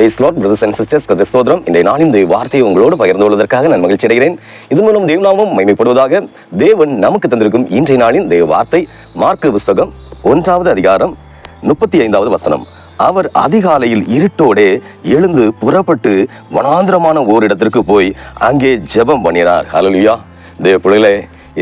Praise Lord brothers and sisters கிறிஸ்தோதரம் இன்றைய நாளின் தேவ வார்த்தையை உங்களோடு பகிர்ந்து கொள்வதற்காக நான் மகிழ்ச்சி அடைகிறேன். இது மூலம் தேவநாமம் மைமைப்படுவதாக தேவன் நமக்கு தந்திருக்கும் இன்றைய நாளின் தேவ வார்த்தை மார்க்கு புஸ்தகம் ஒன்றாவது அதிகாரம் முப்பத்தி ஐந்தாவது வசனம். அவர் அதிகாலையில் இருட்டோடே எழுந்து புறப்பட்டு வனாந்திரமான ஓரிடத்திற்கு போய் அங்கே ஜெபம் பண்ணினார். ஹalleluya தேவ பிள்ளைகளே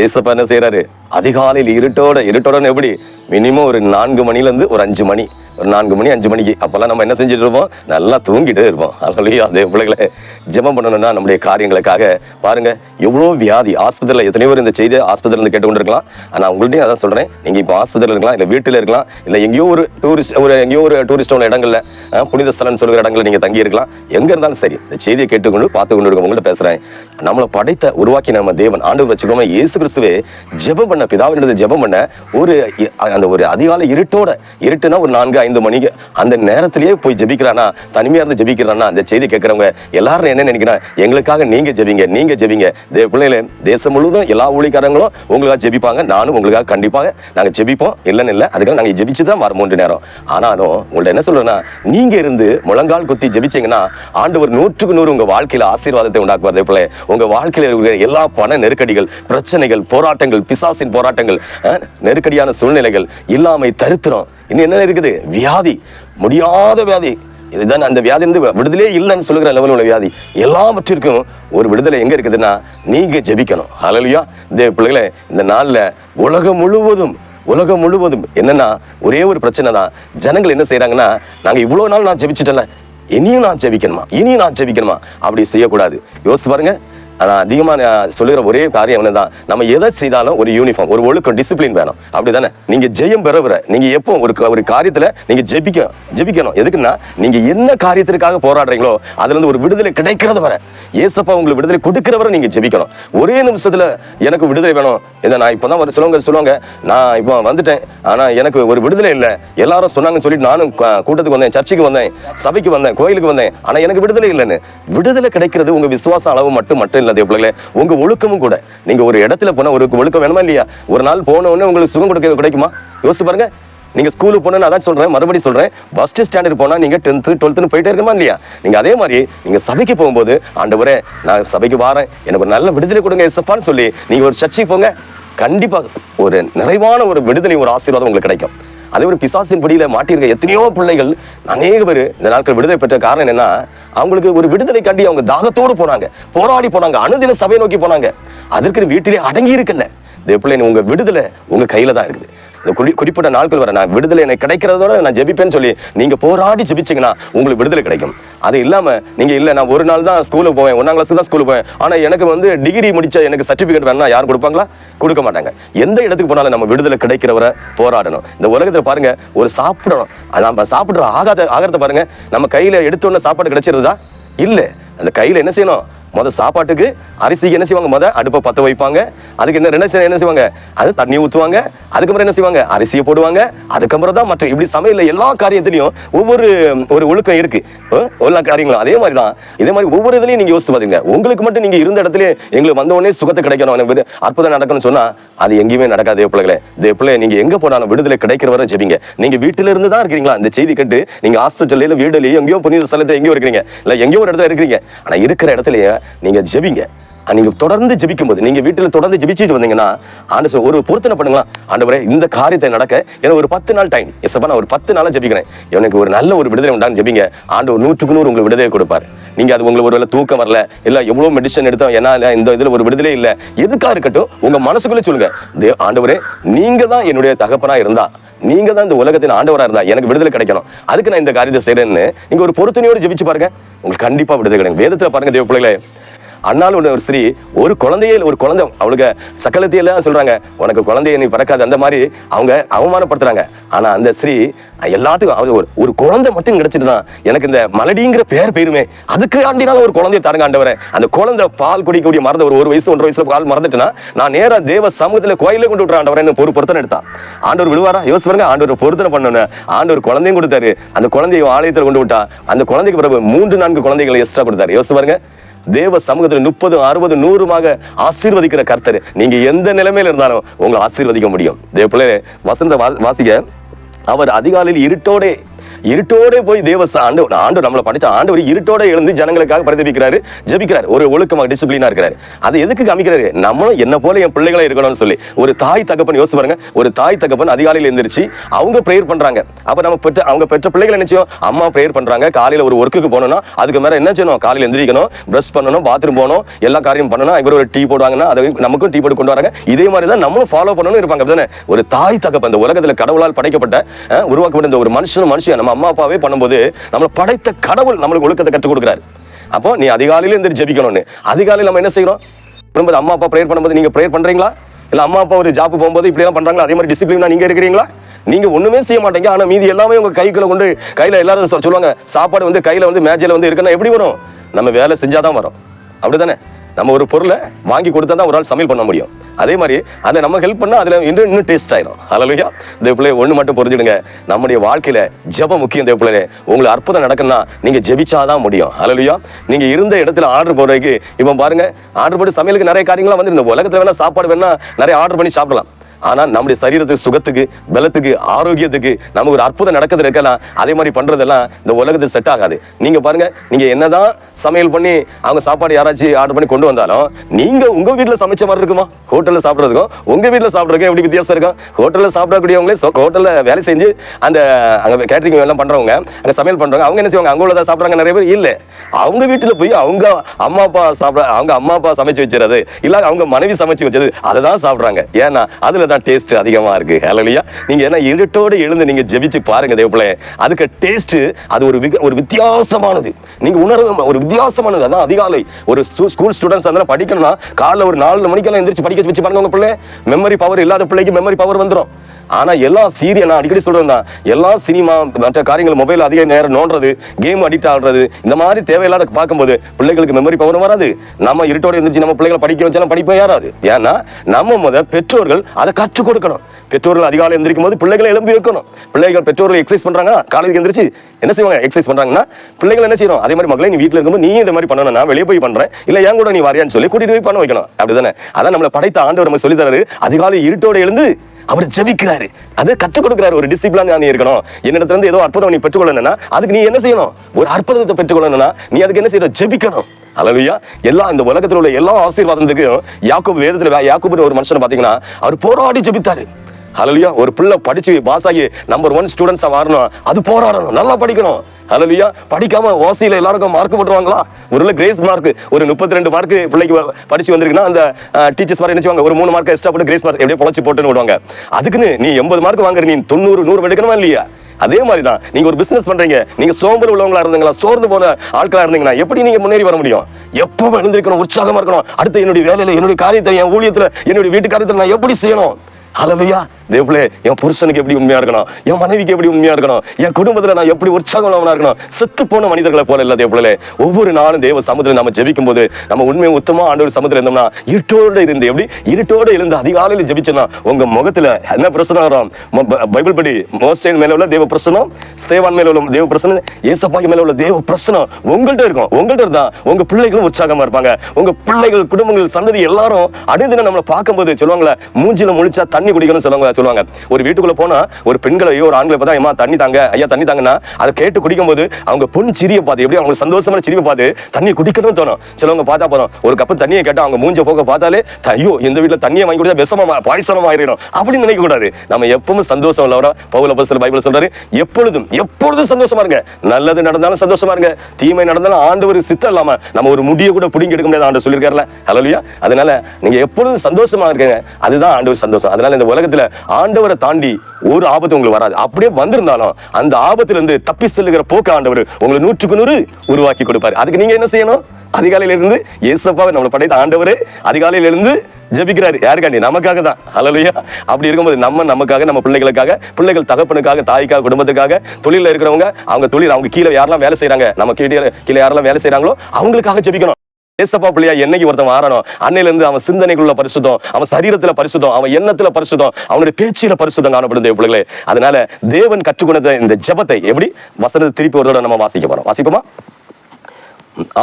ஏசப்பா என்ன செய்கிறாரு அதிகாலையில் இருட்டோட இருட்டோட எப்படி? மினிமம் ஒரு நான்கு மணிலேருந்து ஒரு அஞ்சு மணி. ஒரு நான்கு மணி அஞ்சு மணிக்கு. அப்போல்லாம் நம்ம என்ன செஞ்சுட்டு இருப்போம்? நல்லா தூங்கிட்டே இருப்போம். அதனாலயே அந்த பிள்ளைகளை ஜெபம் பண்ணணும்னா நம்முடைய காரியங்களுக்காக பாருங்க எவ்வளோ வியாதி. ஆஸ்பத்திரியில் எத்தனையோ பேர் இந்த செய்தியை ஆஸ்பத்திரியில் இருந்து கேட்டு இருக்கலாம். ஆனால் உங்கள்ட்டையும் அதான் சொல்கிறேன் நீங்கள் இப்போ ஆஸ்பத்திரியில் இருக்கலாம் இல்லை வீட்டில் இருக்கலாம் இல்லை எங்கேயோ ஒரு டூரிஸ்ட் ஒரு எங்கேயோ ஒரு டூரிஸ்ட் உள்ள புனித ஸ்தலம்னு சொல்கிற இடங்களில் நீங்கள் தங்கி இருக்கலாம். எங்கே இருந்தாலும் சரி இந்த செய்தியை கேட்டுக்கொண்டு பார்த்து கொண்டு இருக்க உங்கள்கிட்ட பேசுகிறேன் நம்மளை படைத்த உருவாக்கி நம்ம தேவன் ஆண்டு வச்சுக்கோமே இயேசு கிறிஸ்துவே ஜெபம் பண்ண பிதாவினது ஜெபம் பண்ண ஒரு அந்த ஒரு அதிகாலை இருட்டோட இருட்டுனா ஒரு நான்கு ஐந்து மணிக்கு அந்த நேரத்திலேயே போய் ஜெபிக்கிறானா? தனிமையாக இருந்து ஜெபிக்கிறானா? அந்த செய்தி கேட்குறவங்க எல்லாரும் என்ன நினைக்கிறான் எங்களுக்காக நீங்கள் ஜெபிங்க நீங்கள் ஜெபிங்க. தே பிள்ளைகளே தேசம் முழுவதும் எல்லா ஊழிக்காரங்களும் உங்களுக்காக ஜெபிப்பாங்க. நானும் உங்களுக்காக கண்டிப்பாக நாங்கள் ஜெபிப்போம். இல்லைன்னு இல்லை அதுக்காக நாங்கள் ஜெபிச்சு தான் வர மூன்று நேரம். ஆனாலும் உங்கள்ட்ட என்ன சொல்கிறேன்னா நீங்கள் இருந்து முழங்கால் குத்தி ஆண்டு ஒரு நூற்றுக்கு நூறு உங்கள் வாழ்க்கையில் ஆசீர்வாதத்தை உண்டாக்குவார். அதே போல உங்கள் வாழ்க்கையில் இருக்கிற எல்லா பண நெருக்கடிகள் பிரச்சனைகள் போராட்டங்கள் பிசாசின் போராட்டங்கள் நெருக்கடியான சூழ்நிலைகள் இல்லாமை தருத்திரம். இன்னும் என்ன இருக்குது? வியாதி. முடியாத வியாதி. இதுதான் அந்த வியாதி இருந்து விடுதலே இல்லைன்னு சொல்லுகிற லெவலில் உள்ள வியாதி. எல்லாவற்றிற்கும் ஒரு விடுதலை எங்கே இருக்குதுன்னா நீங்கள் ஜெபிக்கணும். அலலியா தேவ பிள்ளைகளே இந்த நாளில் உலகம் முழுவதும் உலகம் முழுவதும் என்னென்னா ஒரே ஒரு பிரச்சனை தான். ஜனங்கள் என்ன செய்கிறாங்கன்னா நாங்கள் இவ்வளோ நாள் நான் ஜெபிச்சிட்டேன்ல இனியும் நான் ஜெபிக்கணுமா? இனியும் நான் ஜெபிக்கணுமா? அப்படி செய்யக்கூடாது. யோசிச்சு பாருங்கள் ஆனால் அதிகமாக நான் சொல்லுகிற ஒரே காரியம் என்னதான் நம்ம எதை செய்தாலும் ஒரு யூனிஃபார்ம் ஒரு ஒழுக்கம் டிசிப்ளின் வேணும். அப்படி தானே நீங்கள் ஜெயம் பெற வர நீங்கள் எப்போ ஒரு க- ஒரு காரியத்தில் நீங்கள் ஜெபிக்க ஜெபிக்கணும். எதுக்குன்னா நீங்கள் என்ன காரியத்திற்காக போராடுறீங்களோ அதுலேருந்து ஒரு விடுதலை கிடைக்கிறது வர ஏசப்பா உங்களுக்கு விடுதலை கொடுக்கிறவரை நீங்கள் ஜெபிக்கணும். ஒரே நிமிஷத்தில் எனக்கு விடுதலை வேணும். இதை நான் இப்போ தான் ஒரு சிலவங்க சொல்லுவாங்க. நான் இப்போ வந்துட்டேன். ஆனால் எனக்கு ஒரு விடுதலை இல்லை. எல்லாரும் சொன்னாங்கன்னு சொல்லிட்டு நானும் கூட்டத்துக்கு வந்தேன் சர்ச்சுக்கு வந்தேன் சபைக்கு வந்தேன் கோயிலுக்கு வந்தேன். ஆனால் எனக்கு விடுதலை இல்லைன்னு. விடுதலை கிடைக்கிறது உங்கள் விசுவாச அளவு மட்டும் மட்டும் இல்லை பிள்ளைகளே உங்க ஒழுக்கமும் கூட. நீங்க ஒரு இடத்துல போனா ஒரு ஒழுக்கம் வேணுமா இல்லையா? ஒரு நாள் போன உடனே உங்களுக்கு சுகம் கொடுக்க கிடைக்குமா? யோசிச்சு பாருங்க. நீங்க ஸ்கூலுக்கு போனா அதான் சொல்றேன் மறுபடியும் சொல்றேன். ஃபஸ்ட்டு ஸ்டாண்டர்ட் போனா நீங்க டென்த்து டுவெல்த்துன்னு போயிட்டே இருக்கமா இல்லையா? நீங்க அதே மாதிரி நீங்க சபைக்கு போகும்போது ஆண்டவரே நான் சபைக்கு வாரேன். எனக்கு ஒரு நல்ல விடுதலை கொடுங்க எஸ்எப்பான்னு சொல்லி நீங்க ஒரு சர்ச்சைக்கு போங்க. கண்டிப்பா ஒரு நிறைவான ஒரு விடுதலை ஒரு ஆசீர்வாதம் உங்களுக்கு கிடைக்கும். அதே ஒரு பிசாசின் படியில மாட்டியிருக்க எத்தனையோ பிள்ளைகள் அநேக பேர் இந்த நாட்கள் விடுதலை பெற்ற காரணம் என்னன்னா அவங்களுக்கு ஒரு விடுதலை கண்டி அவங்க தாகத்தோடு போனாங்க. போராடி போனாங்க. அனுதின சபையை நோக்கி போனாங்க. அதற்கு வீட்டிலே அடங்கி இருக்கல இந்த பிள்ளைங்க உங்க விடுதலை உங்க கையில் தான் இருக்குது. குறி குறிப்பிட்ட நாட்கள் வர நான் விடுதலை எனக்கு கிடைக்கிறதோட நான் ஜெபிப்பேன்னு சொல்லி நீங்கள் போராடி ஜெபிச்சிங்கன்னா உங்களுக்கு விடுதலை கிடைக்கும். அது இல்லாமல் நீங்கள் இல்லை நான் ஒரு நாள் தான் ஸ்கூலுக்கு போவேன் ஒன்றாம் கிளாஸ் தான் ஸ்கூலுக்கு போவேன். ஆனால் எனக்கு வந்து டிகிரி முடிச்ச எனக்கு சர்டிஃபிகேட் வேணும்னா யாரும் கொடுப்பாங்களா? கொடுக்க மாட்டாங்க. எந்த இடத்துக்கு போனாலும் நம்ம விடுதலை கிடைக்கிறவரை போராடணும். இந்த உலகத்தில் பாருங்கள் ஒரு சாப்பிடணும். அது நம்ம சாப்பிட்ற ஆகாத ஆகிறத பாருங்க நம்ம கையில எடுத்தோன்னே சாப்பாடு கிடைச்சிருதா? இல்லை. அந்த கையில் என்ன செய்யணும்? மொதல் சாப்பாட்டுக்கு அரிசிக்கு என்ன செய்வாங்க? மொதல் அடுப்பை பற்ற வைப்பாங்க. அதுக்கு என்ன என்ன செய்ய- என்ன செய்வாங்க? அது தண்ணி ஊற்றுவாங்க அதுக்கப்புறம் என்ன செய்வாங்க? அரிசியை போடுவாங்க. அதுக்கப்புறம் தான் மற்ற இப்படி சமையலில் எல்லா காரியத்திலையும் ஒவ்வொரு ஒரு ஒழுக்கம் இருக்கு. எல்லா காரியங்களும் அதே மாதிரி தான் இதே மாதிரி ஒவ்வொரு இதுலையும் நீங்க யோசிச்சு பாத்தீங்க உங்களுக்கு மட்டும் நீங்க இருந்த இடத்துல எங்களுக்கு வந்த உடனே சுகத்தை கிடைக்கணும். எனக்கு அற்புதம் நடக்கணும்னு சொன்னா அது எங்கேயுமே நடக்காது பிள்ளைகளே. பிள்ளை நீங்க எங்க போனாலும் விடுதலை கிடைக்கிற வரை ஜெபிங்க. நீங்க வீட்டில இருந்து தான் இருக்கீங்களா இந்த செய்தி கேட்டு நீங்க ஹாஸ்பிட்டல்ல இல்ல எங்கேயோ புனித ஸ்தலத்தை எங்கேயோ இருக்கீங்க இல்ல எங்கேயோ ஒரு இடத்துல இருக்கீங்க ஆனா இருக்கிற இடத்துலயே நீங்க ஜெபிங்க. நீங்க தொடர்ந்து ஜெபிக்கும் போது நீங்க வீட்டுல தொடர்ந்து ஜெபிச்சுட்டு வந்தீங்கன்னா ஆண்டு ஒரு பொருத்தனை பண்ணுங்களா? ஆண்டவரே இந்த காரியத்தை நடக்க எனக்கு ஒரு பத்து நாள் டைம் எஸ்ப்பா நான் ஒரு பத்து நாளா ஜெபிக்கிறேன். எனக்கு ஒரு நல்ல ஒரு விடுதலை உண்டான்னு ஜெபிங்க. ஆண்டு ஒரு நூற்றுக்கு நூறு உங்களுக்கு விடுதலை கொடுப்பாரு. நீங்க அது உங்களுக்கு ஒரு வேளை தூக்கம் வரல இல்ல எவ்வளவு மெடிசன் எடுத்தோம் ஏன்னா இந்த இதுல ஒரு விடுதலை இல்ல எதுக்கா இருக்கட்டும் உங்க மனசுக்குள்ளே சொல்லுங்க. ஆண்டவரே நீங்க தான் என்னுடைய தகப்பனா இருந்தா நீங்க தான் இந்த உலகத்தின் ஆண்டவராக இருந்தா எனக்கு விடுதலை கிடைக்கணும். அதுக்கு நான் இந்த காரியத்தை செய்றேன்னு நீங்க ஒரு பொறுத்துணையோடு ஜெபிச்சு பாருங்க. உங்களுக்கு கண்டிப்பா விடுதலை கிடைக்கும். வேதத்துல பாருங்க தேவ பிள்ளைகளே. அண்ணால் உள்ள ஒரு ஸ்திரீ ஒரு குழந்தையே ஒரு குழந்தை. அவளுக்கு சக்கலத்தையெல்லாம் சொல்றாங்க. உனக்கு குழந்தைய நீ பிறக்காது. அந்த மாதிரி அவங்க அவமானப்படுத்துறாங்க. ஆனா அந்த ஸ்ரீ எல்லாத்துக்கும் அவ ஒரு ஒரு குழந்தை மட்டும் கிடைச்சிட்டுனா எனக்கு இந்த மலடிங்கிற பேர் பெயருமே. அதுக்கு ஆண்டினாலும் ஒரு குழந்தைய தருங்க ஆண்டவரே. அந்த குழந்தை பால் குடிக்கக்கூடிய மறந்த ஒரு ஒரு வயசு ஒன்றரை வயசுல பால் மறந்துட்டுனா நான் நேராக தேவ சமூகத்தில் கோயிலே கொண்டு விட்டுறேன் ஆண்டவரே ஒரு பொருத்தனை எடுத்தான். ஆண்டவர் விடுவாரா? யோசிச்சு பாருங்க. ஆண்டவர் பொருத்தனை பண்ணணும் ஆண்டவர் குழந்தையும் கொடுத்தாரு. அந்த குழந்தைய ஆலயத்தில் கொண்டு விட்டா அந்த குழந்தைக்கு பிறகு மூன்று நான்கு குழந்தைகளை எக்ஸ்ட்ரா கொடுத்தாரு. யோசிச்சு பாருங்க. தேவ சமூகத்தில் முப்பது அறுபது நூறுமாக ஆசீர்வதிக்கிற கர்த்தர். நீங்க எந்த நிலைமையில இருந்தாலும் உங்களை ஆசீர்வதிக்க முடியும். தேவ பிள்ளை வசந்த வா- வாசிக்க அவர் அதிகாலையில் இருட்டோடே இருட்டோட போய் தேவ ஆண்டு ஆண்டு நம்மளை படிச்ச ஆண்டவர் இருட்டோட எழுந்து ஜனங்களுக்காக பிரதிபிக்கிறாரு ஜபிக்கிறார். ஒரு ஒழுக்கமாக டிசிப்ளினா இருக்கிறாரு. அது எதுக்கு காமிக்கிறாரு நம்மளும் என்ன போல என் பிள்ளைகளை இருக்கணும்னு சொல்லி. ஒரு தாய் தகப்பன் யோசிச்சு பாருங்க. ஒரு தாய் தகப்பன் அதிகாலையில் எழுந்திரிச்சு அவங்க ப்ரேயர் பண்றாங்க. அப்ப நம்ம பெற்ற அவங்க பெற்ற பிள்ளைகள் என்ன செய்யும்? அம்மா ப்ரேயர் பண்றாங்க. காலையில ஒரு ஒர்க்குக்கு போகணும்னா அதுக்கு மேல என்ன செய்யணும்? காலையில் எந்திரிக்கணும் பிரஷ் பண்ணணும் பாத்ரூம் போகணும் எல்லா காரியம் பண்ணணும் இவர் ஒரு டீ போடுவாங்கன்னா அதை நமக்கும் டீ போட்டு கொண்டு வராங்க. இதே மாதிரி தான் நம்மளும் ஃபாலோ பண்ணணும் இருப்பாங்க. அப்படிதானே? ஒரு தாய் தகப்பன் இந்த உலகத்தில் கடவுளால் படைக்கப்பட்ட உருவாக்கப்பட்ட இந்த ஒரு மனுஷனும் மனுஷன் நம்ம அம்மா அப்பாவே பண்ணும்போது நம்மளை படைத்த கடவுள் நம்மளுக்கு ஒழுக்கத்தை கற்றுக் கொடுக்குறாரு. அப்போ நீ அதிகாலையில இருந்து ஜெபிக்கணும்னு. அதிகாலையில் நம்ம என்ன செய்யறோம்? பண்ணும்போது அம்மா அப்பா ப்ரேயர் பண்ணும்போது நீங்க ப்ரேயர் பண்றீங்களா? இல்ல அம்மா அப்பா ஒரு ஜாப் போகும்போது இப்படி எல்லாம் அதே மாதிரி டிசிப்ளினா நீங்க இருக்கிறீங்களா நீங்க ஒண்ணுமே செய்ய மாட்டீங்க. ஆனா மீதி எல்லாமே உங்க கைக்குள்ளே கொண்டு கையில எல்லாரும் சொல்லுவாங்க சாப்பாடு வந்து கையில வந்து மேஜையில வந்து இருக்குன்னா எப்படி வரும்? நம்ம வேலை செஞ்சாதான் வரும். அப்படிதானே நம்ம ஒரு பொருளை வாங்கி கொடுத்தா தான் ஒரு ஆள் சமையல் பண்ண முடியும். அதே மாதிரி அதை நம்ம ஹெல்ப் பண்ணால் அதில் இன்னும் இன்னும் டேஸ்ட் ஆயிடும் ஹalleluya தேவப்பிள்ளை ஒன்று மட்டும் புரிஞ்சுடுங்க நம்முடைய வாழ்க்கையில் ஜெபம் முக்கியம் தேவப்பிள்ளை உங்களுக்கு அற்புதம் நடக்கணும்னா ஜெபிச்சா ஜெபிச்சாதான் முடியும். ஹalleluya நீங்கள் இருந்த இடத்துல ஆர்டர் போடுறதுக்கு இவன் பாருங்க ஆர்டர் போட்டு சமையலுக்கு நிறைய காரியங்களாம் வந்து இந்த உலகத்துல சாப்பாடு வேணால் நிறைய ஆர்டர் பண்ணி சாப்பிடலாம். ஆனால் நம்முடைய சரீரத்துக்கு சுகத்துக்கு பலத்துக்கு ஆரோக்கியத்துக்கு நமக்கு ஒரு அற்புதம் நடக்கிறது இருக்கலாம் அதே மாதிரி பண்ணுறதெல்லாம் இந்த உலகத்துக்கு செட் ஆகாது. நீங்கள் பாருங்க நீங்கள் என்னதான் சமையல் பண்ணி அவங்க சாப்பாடு யாராச்சும் ஆர்டர் பண்ணி கொண்டு வந்தாலும் நீங்கள் உங்கள் வீட்டில் சமைச்ச மாதிரி இருக்குமா? ஹோட்டலில் சாப்பிட்றதுக்கும் உங்கள் வீட்டில் சாப்பிட்றதுக்கும் எப்படி வித்தியாசம் இருக்கும்? ஹோட்டலில் சாப்பிடக்கூடியவங்களே ஹோட்டலில் வேலை செஞ்சு அந்த அங்கே கேட்டரிங் எல்லாம் பண்ணுறவங்க அங்கே சமையல் பண்ணுறவங்க அவங்க என்ன செய்வாங்க? அங்க உள்ளதா சாப்பிட்றாங்க நிறைய பேர் இல்லை. அவங்க வீட்டில் போய் அவங்க அம்மா அப்பா சாப்பிட அவங்க அம்மா அப்பா சமைச்சு வச்சுறது இல்லை அவங்க மனைவி சமைச்சு வச்சது அதை தான் சாப்பிட்றாங்க. ஏன்னா அதில் தான் டேஸ்ட் அதிகமா இருக்கு. ஹalleluya. நீங்கள் என்ன இருட்டோடு எழுந்து நீங்க ஜெபிச்சு பாருங்க தேவப்பிள்ளை. அதுக்கு டேஸ்ட் அது ஒரு வி ஒரு வித்தியாசமானது. நீங்க உணர்வு ஒரு வித்தியாசமானது. அதான் அதிகாலை. ஒரு ஸ்கூல் ஸ்டூடெண்ட்ஸ் அதெல்லாம் படிக்கணும்னா காலைல ஒரு நாலு மணிக்கெல்லாம் எந்திரிச்சு படிக்க வச்சு பாருங்க உங்கள் பிள்ளை. மெமரி பவர் இல்லாத பிள்ளைக்கு மெமரி பவர் வந்துரும். ஆனால் எல்லா சீரியல் நான் அடிக்கடி சொல்கிறேன் தான் எல்லா சினிமா மற்ற காரியங்கள் மொபைல் அதிக நேரம் நோண்டுறது கேம் அடிக்ட் ஆடுறது இந்த மாதிரி தேவையில்லாத பார்க்கும்போது பிள்ளைகளுக்கு மெமரி பவர் வராது. நம்ம இருட்டோட இருந்துச்சு நம்ம பிள்ளைகளை படிக்க வச்சாலும் படிப்போம் ஏறாது ஏன்னா நம்ம முத பெற்றோர்கள் அதை கற்றுக் கொடுக்கணும். பெற்றோர்கள் அதிகாலை எந்திரிக்கும் போது பிள்ளைகளை எழும்பி வைக்கணும். பிள்ளைகள் பெற்றோர்கள் எக்ஸசைஸ் பண்ணுறாங்க காலேஜுக்கு எந்திரிச்சு என்ன செய்வாங்க? எக்ஸசைஸ் பண்ணுறாங்கன்னா பிள்ளைகள் என்ன செய்யணும்? அதே மாதிரி மக்களை நீ வீட்டில் இருக்கும்போது நீ இந்த மாதிரி பண்ணணும் நான் வெளியே போய் பண்ணுறேன் இல்லை என் கூட நீ வரையான்னு சொல்லி கூட்டிகிட்டு போய் பண்ண வைக்கணும். அப்படி தானே அதான் நம்மளை படைத்த ஆண்டவர் நம்ம சொல்லி தராரு அதிகாலை இருட்டோடு எழுந்து அவர் ஜெபிக்கிறாரு. அது கற்றுக் கொடுக்கிறாரு. ஒரு டிசிப்ளின் நீ இருக்கணும். என்னிடத்துல இருந்து ஏதோ அற்புதம் நீ பெற்றுக்கொள்ளணும்னா அதுக்கு நீ என்ன செய்யணும்? ஒரு அற்புதத்தை பெற்றுக்கொள்ளணும்னா நீ அதுக்கு என்ன செய்யணும்? ஜெபிக்கணும். அல்லையா எல்லா இந்த உலகத்தில் உள்ள எல்லா ஆசீர்வாதத்துக்கும் யாக்கோபு வேதத்தில் வே- ஒரு மனுஷனை பாத்தீங்கன்னா அவர் போராடி ஜெபித்தாரு. ஹalleluya ஒரு பிள்ளை படிச்சு பாஸ் ஆகி நம்பர் ஒன் ஸ்டூடெண்ட்ஸா வரணும் அது போராடணும். நல்லா படிக்கணும். ஹலோலியா படிக்காம ஓசியில் எல்லாருக்கும் மார்க் போட்டுருவாங்களா? ஒரு கிரேஸ் மார்க் ஒரு முப்பத்தி ரெண்டு மார்க் பிள்ளைக்கு படிச்சு வந்திருக்குன்னா அந்த டீச்சர்ஸ் மாதிரி என்ன செய்வாங்க? ஒரு மூணு மார்க் எக்ஸ்ட்ரா போட்டு கிரேஸ் மார்க் எப்படியே பொழைச்சி போட்டுன்னு விடுவாங்க. அதுக்குன்னு நீ எண்பது மார்க் வாங்குற நீ தொண்ணூறு நூறு எடுக்கணுமா இல்லையா? அதே மாதிரி தான் நீங்க ஒரு பிசினஸ் பண்றீங்க நீங்க சோம்பல் உள்ளவங்களா இருந்தீங்களா சோர்ந்து போன ஆட்களா இருந்தீங்கன்னா எப்படி நீங்க முன்னேறி வர முடியும்? எப்போ எழுந்திருக்கணும் உற்சாகமா இருக்கணும். அடுத்து என்னுடைய வேலையில என்னுடைய காரியத்தை என் ஊழியத்துல என்னுடைய வீட்டு காரியத்தில் நான் எப்படி செய்யணும்? ஹalleluya தேவளே என் புருஷனுக்கு எப்படி உண்மையா இருக்கணும்? என் மனைவிக்கு எப்படி உண்மையா இருக்கணும்? என் குடும்பத்துல நான் எப்படி உற்சாகமானவனா இருக்கணும்? செத்து போன மனிதர்களை போல இல்ல தேவளே ஒவ்வொரு நாளும் தேவ சமுதிரம் நம்ம ஜெபிக்கும் போது நம்ம உண்மையை உத்தமா ஆண்டவர் சமுதிரம் இருந்தோம்னா இருட்டோடு இருந்து எப்படி? இருட்டோடு இருந்து அதிகாலையில ஜெபிச்சோம்னா உங்க முகத்துல என்ன பிரச்சனை வரும்? ப- பைபிள் படி மோசேன் மேல உள்ள தேவ பிரசனம் ஸ்தேவான் மேல உள்ள தேவ பிரசனம் ஏசப்பாக்கு மேல உள்ள தேவ பிரசனம் உங்கள்கிட்ட இருக்கும். உங்கள்கிட்ட இருந்தா உங்க பிள்ளைகளும் உற்சாகமா இருப்பாங்க. உங்க பிள்ளைகள் குடும்பங்கள் சந்ததி எல்லாரும் அனுதினம் நம்மளை பார்க்கும்போது சொல்லுவாங்களே மூஞ்சில முழிச்சா தண்ணி குடிக்கணும்னு சொல்லுவாங்க சொல்லுவாங்க. ஒரு வீட்டுக்குள்ள போனா ஒரு பெண்களையோ ஒரு ஆண்களை பார்த்தா ஏமா தண்ணி தாங்க ஐயா தண்ணி தாங்கன்னா அதை கேட்டு குடிக்கும் போது அவங்க பொன் சிரிய பார்த்து எப்படி அவங்க சந்தோஷமான சிரிப்பை பார்த்து தண்ணி குடிக்கணும்னு தோணும். சிலவங்க பார்த்தா போறோம் ஒரு கப்பு தண்ணியை கேட்டா அவங்க மூஞ்ச போக பார்த்தாலே ஐயோ இந்த வீட்டுல தண்ணியை வாங்கி கொடுத்தா விஷமா பாய்சனமா ஆயிடும் அப்படின்னு நினைக்க கூடாது நம்ம எப்பவும் சந்தோஷம் உள்ளவரா பவுல பஸ்ல பைபிள் சொல்றாரு எப்பொழுதும் எப்பொழுதும் சந்தோஷமா இருங்க. நல்லது நடந்தாலும் சந்தோஷமா இருங்க. தீமை நடந்தாலும் ஆண்டவர் சித்தம் இல்லாம நம்ம ஒரு முடிய கூட பிடிங்கி எடுக்க முடியாது ஆண்டு சொல்லியிருக்காருல ஹalleluya அதனால நீங்க எப்பொழுதும் சந்தோஷமா இருக்கங்க. அதுதான் ஆண்டவர் சந்தோஷம். அதனால இந்த உலகத்துல ஆண்டவரை தாண்டி ஒரு ஆபத்து உங்களுக்கு வராது. அப்படியே வந்திருந்தாலும் அந்த ஆபத்துல இருந்து தப்பி செல்லுகிற போக்க ஆண்டவர் உங்களை நூற்றுக்கு நூறு உருவாக்கி கொடுப்பாரு. அதுக்கு நீங்க என்ன செய்யணும்? அதிகாலையில இருந்து இயேசப்பாவை நம்மளை படைத்த ஆண்டவர் அதிகாலையில இருந்து ஜெபிக்கிறாரு. யாருக்காண்டி? நமக்காக தான். அலலையா அப்படி இருக்கும்போது நம்ம நமக்காக நம்ம பிள்ளைகளுக்காக பிள்ளைகள் தகப்பனுக்காக தாய்க்காக குடும்பத்துக்காக தொழில இருக்கிறவங்க அவங்க தொழில் அவங்க கீழே யாரெல்லாம் வேலை செய்றாங்க நம்ம கீழே கீழே யாரெல்லாம் வேலை செய்யறாங்களோ அவங்களுக்காக ஜபிக்கணும். ஏசப்பா பிள்ளையா என்னைக்கு ஒருத்தன் மாறணும் அன்னையிலேருந்து அவன் சிந்தனைக்குள்ள பரிசுத்தம் அவன் சரீரத்துல பரிசுத்தம் அவன் எண்ணத்துல பரிசுத்தம் அவனுடைய பேச்சில பரிசுத்தம் காணப்படுது பிள்ளைகளே அதனால தேவன் கற்றுக்கொண்ட இந்த ஜெபத்தை எப்படி? வசனத்தை திருப்பி ஒரு தடவை நம்ம வாசிக்க போறோம். வாசிப்போமா?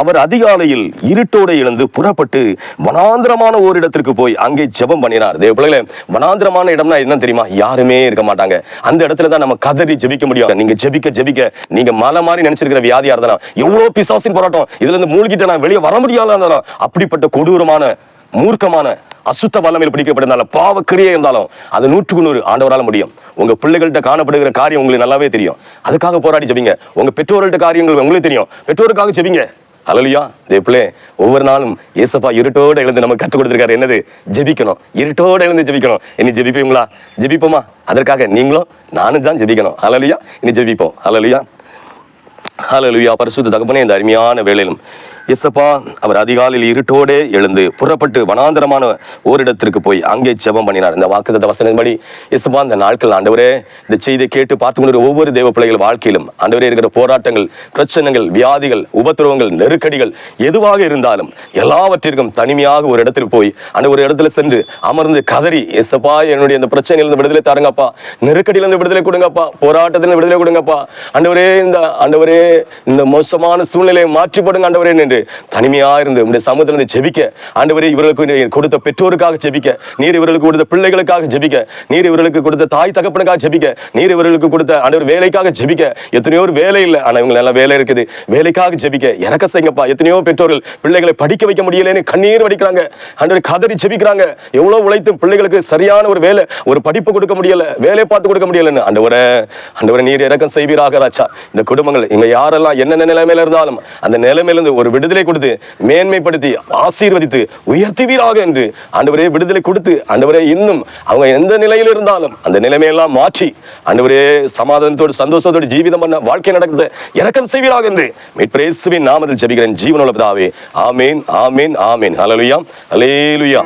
அவர் அதிகாலையில் இருட்டோடு எழுந்து புறப்பட்டு வனாந்திரமான ஓரிடத்திற்கு போய் அங்கே ஜெபம் பண்ணினார். தேவ பிள்ளைகளே வனாந்திரமான இடம்னா என்ன தெரியுமா? யாருமே இருக்க மாட்டாங்க. அந்த இடத்துல தான் நம்ம கதறி ஜெபிக்க முடியும். நீங்க ஜெபிக்க ஜெபிக்க நீங்க மலை மாதிரி நினைச்சிருக்கிற வியாதியா இருந்தாலும் எவ்வளவு பிசாசின் போராட்டம். இதுல இருந்து மூழ்கிட்ட நான் வெளியே வர முடியாத இருந்தாலும் அப்படிப்பட்ட கொடூரமான மூர்க்கமான அசுத்த வல்லமையில் பிடிக்கப்பட்டிருந்தாலும் பாவ கிரியை இருந்தாலும் அது நூற்றுக்கு நூறு ஆண்டவரால் முடியும். உங்க பிள்ளைகள்கிட்ட காணப்படுகிற காரியம் உங்களுக்கு நல்லாவே தெரியும். அதுக்காக போராடி ஜெபிங்க. உங்க பெற்றோர்கள்ட்ட காரியங்கள் உங்களுக்கு தெரியும். பெற்றோருக்காக ஜெபிங்க. அலலியா தேப்பிளே ஒவ்வொரு நாளும் ஏசப்பா இருட்டோட எழுந்து நம்ம கற்றுக் கொடுத்திருக்காரு. என்னது? ஜெபிக்கணும். இருட்டோட எழுந்து ஜெபிக்கணும். இனி ஜெபிப்பீங்களா? ஜெபிப்போமா? அதற்காக நீங்களும் நானும் தான் ஜெபிக்கணும். அலலியா இனி ஜெபிப்போம். அலலியா அலலியா பரிசுத்த தகப்பனே இந்த அருமையான வேலையிலும் எசப்பா அவர் அதிகாலையில் இருட்டோடே எழுந்து புறப்பட்டு வனாந்தரமான ஓரிடத்திற்கு போய் அங்கே ஜெபம் பண்ணினார். இந்த வாக்குத்த வசனப்படி எசப்பா இந்த நாட்கள் ஆண்டவரே இந்த செய்தியை கேட்டு பார்த்து கொண்டு ஒவ்வொரு தேவ பிள்ளைகள் வாழ்க்கையிலும் ஆண்டவரே இருக்கிற போராட்டங்கள் பிரச்சனைகள் வியாதிகள் உபத்திரவங்கள் நெருக்கடிகள் எதுவாக இருந்தாலும் எல்லாவற்றிற்கும் தனிமையாக ஒரு இடத்தில் போய் அந்த ஒரு இடத்துல சென்று அமர்ந்து கதறி எசப்பா என்னுடைய இந்த பிரச்சனையிலிருந்து விடுதலை தாருங்கப்பா. நெருக்கடியிலிருந்து விடுதலை கொடுங்கப்பா. போராட்டத்திலிருந்து விடுதலை கொடுங்கப்பா. ஆண்டவரே இந்த ஆண்டவரே இந்த மோசமான சூழ்நிலையை மாற்றிப்படுங்க ஆண்டவரே நின்று என்று தனிமையா இருந்து உடைய சமூகத்திலிருந்து ஜெபிக்க. ஆண்டவரே இவர்களுக்கு கொடுத்த பெற்றோருக்காக ஜெபிக்க. நீர் இவர்களுக்கு கொடுத்த பிள்ளைகளுக்காக ஜெபிக்க. நீர் இவர்களுக்கு கொடுத்த தாய் தகப்பனுக்காக ஜெபிக்க. நீர் இவர்களுக்கு கொடுத்த ஆண்டவர் வேலைக்காக ஜெபிக்க. எத்தனையோ வேலை இல்லை ஆனா இவங்க நல்லா வேலை இருக்குது. வேலைக்காக ஜெபிக்க. எனக்கு செய்யப்பா எத்தனையோ பெற்றோர்கள் பிள்ளைகளை படிக்க வைக்க முடியலன்னு கண்ணீர் வடிக்கிறாங்க. ஆண்டவர் கதறி ஜெபிக்கிறாங்க. எவ்வளவு உழைத்து பிள்ளைகளுக்கு சரியான ஒரு வேலை ஒரு படிப்பு கொடுக்க முடியல வேலை பார்த்து கொடுக்க முடியலன்னு. ஆண்டவரே ஆண்டவரே நீர் இறக்கம் செய்வீராக ராச்சா இந்த குடும்பங்கள் இங்க யாரெல்லாம் என்னென்ன நிலைமையில இருந்தாலும் அந்த நிலைமையிலிருந்து ஒரு விடுதலை கொடுத்து மேன்மைப்படுத்தி ஆசீர்வதித்து உயர்த்துவீராக என்று ஆண்டவரே விடுதலை கொடுத்து ஆண்டவரே இன்னும் அவங்க எந்த நிலையில் இருந்தாலும் அந்த நிலைமையெல்லாம் மாற்றி ஆண்டவரே சமாதானத்தோடு சந்தோஷத்தோடு ஜீவிதம் பண்ண வாழ்க்கை நடக்குது இறக்கம் செய்வீராக என்று மீட்பிரேசுவின் நாமத்தில் ஜெபிக்கிறேன். ஜீவனுள்ள பிதாவே ஆமேன் ஆமேன் ஆமேன். ஹalleluya ஹalleluya